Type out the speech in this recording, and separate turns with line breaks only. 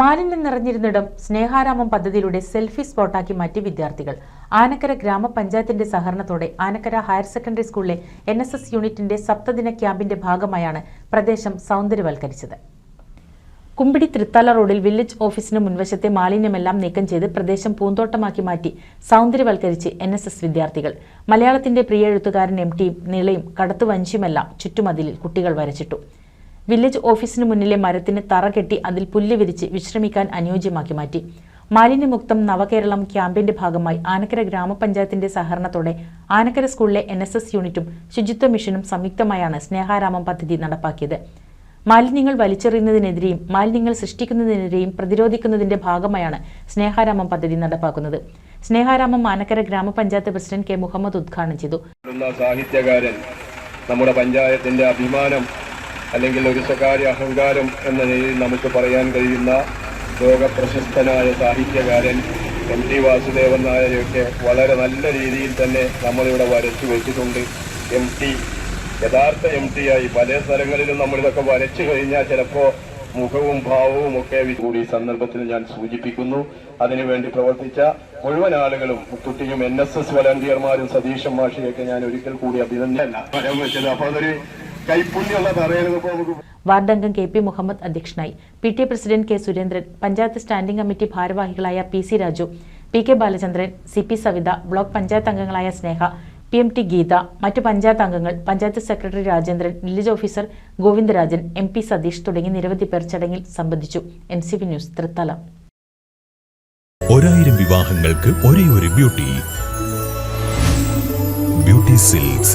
മാലിന്യം നിറഞ്ഞിരുന്നിടം സ്നേഹാരാമം പദ്ധതിയിലൂടെ സെൽഫി സ്പോട്ടാക്കി മാറ്റി വിദ്യാർത്ഥികൾ. ആനക്കര ഗ്രാമപഞ്ചായത്തിന്റെ സഹകരണത്തോടെ ആനക്കര ഹയർ സെക്കൻഡറി സ്കൂളിലെ എൻ എസ് എസ് യൂണിറ്റിന്റെ സപ്തദിന ക്യാമ്പിന്റെ ഭാഗമായാണ് പ്രദേശം സൗന്ദര്യവൽക്കരിച്ചത്. കുമ്പിടി തൃത്താല റോഡിൽ വില്ലേജ് ഓഫീസിന് മുൻവശത്തെ മാലിന്യമെല്ലാം നീക്കം ചെയ്ത് പ്രദേശം പൂന്തോട്ടമാക്കി മാറ്റി സൗന്ദര്യവൽക്കരിച്ച് എൻ എസ് എസ് വിദ്യാർത്ഥികൾ. മലയാളത്തിന്റെ പ്രിയ എഴുത്തുകാരൻ എം ടിയും നിളയും കടത്തുവഞ്ചിയുമെല്ലാം ചുറ്റുമതിലിൽ കുട്ടികൾ വരച്ചിട്ടു. വില്ലേജ് ഓഫീസിന് മുന്നിലെ മരത്തിന് തറ കെട്ടി അതിൽ പുല്ല് വിരിച്ച് വിശ്രമിക്കാൻ അനുയോജ്യമാക്കി മാറ്റി. മാലിന്യമുക്തം നവകേരളം ക്യാമ്പയിന്റെ ഭാഗമായി ആനക്കര ഗ്രാമപഞ്ചായത്തിന്റെ സഹകരണത്തോടെ ആനക്കര സ്കൂളിലെ എൻ എസ് എസ് യൂണിറ്റും ശുചിത്വ മിഷനും സംയുക്തമായാണ് സ്നേഹാരാമം പദ്ധതി നടപ്പാക്കിയത്. മാലിന്യങ്ങൾ വലിച്ചെറിയുന്നതിനെതിരെയും മാലിന്യങ്ങൾ സൃഷ്ടിക്കുന്നതിനെതിരെയും പ്രതിരോധിക്കുന്നതിന്റെ ഭാഗമായാണ് സ്നേഹാരാമം പദ്ധതി നടപ്പാക്കുന്നത്. സ്നേഹാരാമം ആനക്കര ഗ്രാമപഞ്ചായത്ത് പ്രസിഡന്റ് കെ മുഹമ്മദ് ഉദ്ഘാടനം ചെയ്തു.
സാഹിത്യകാരൻ നമ്മുടെ പഞ്ചായത്തിന്റെ അഭിമാനം അല്ലെങ്കിൽ ഒരു സ്വകാര്യ അഹങ്കാരം എന്ന നിലയിൽ നമുക്ക് പറയാൻ കഴിയുന്ന ലോകപ്രശസ്തനായ സാഹിത്യകാരൻ എം ടി വാസുദേവൻ നായരെയൊക്കെ വളരെ നല്ല രീതിയിൽ തന്നെ നമ്മളിവിടെ വരച്ചു വെച്ചിട്ടുണ്ട്. എം ടി യഥാർത്ഥ എം ടി ആയി പല സ്ഥലങ്ങളിലും നമ്മളിതൊക്കെ വരച്ചു കഴിഞ്ഞാൽ ചിലപ്പോൾ മുഖവും ഭാവവും ഒക്കെ കൂടി സന്ദർഭത്തിൽ ഞാൻ സൂചിപ്പിക്കുന്നു. അതിനുവേണ്ടി പ്രവർത്തിച്ച മുഴുവൻ ആളുകളും മുത്തുട്ടിയും എൻ എസ് എസ് വളണ്ടിയർമാരും സതീശൻ മാഷിയൊക്കെ ഞാൻ ഒരിക്കൽ കൂടി അഭിനന്ദനല്ല. അപ്പൊ അതൊരു കൈപ്പുണ്യമുള്ള പറയരുത് നമുക്ക്
വാർഡ് അംഗം കെ പി മുഹമ്മദ് അധ്യക്ഷനായി. P T president K Surendran panchayat standing committee ഭാരവാഹികളായ P C Raju P K Balachandran C P Savitha block panchayat അംഗങ്ങളായ Sneha P M T Geetha മറ്റ് പഞ്ചായത്ത് അംഗങ്ങൾ panchayat secretary Rajendran village officer Govindarajan M P Satheesh തുടങ്ങി നിരവധി പേർ ചടങ്ങിൽ സംബന്ധിച്ചു. N C V news Thrithala.
ഒരായിരം വിവാഹങ്ങൾക്ക് ഒരേ ഒരു beauty. Beauty silks.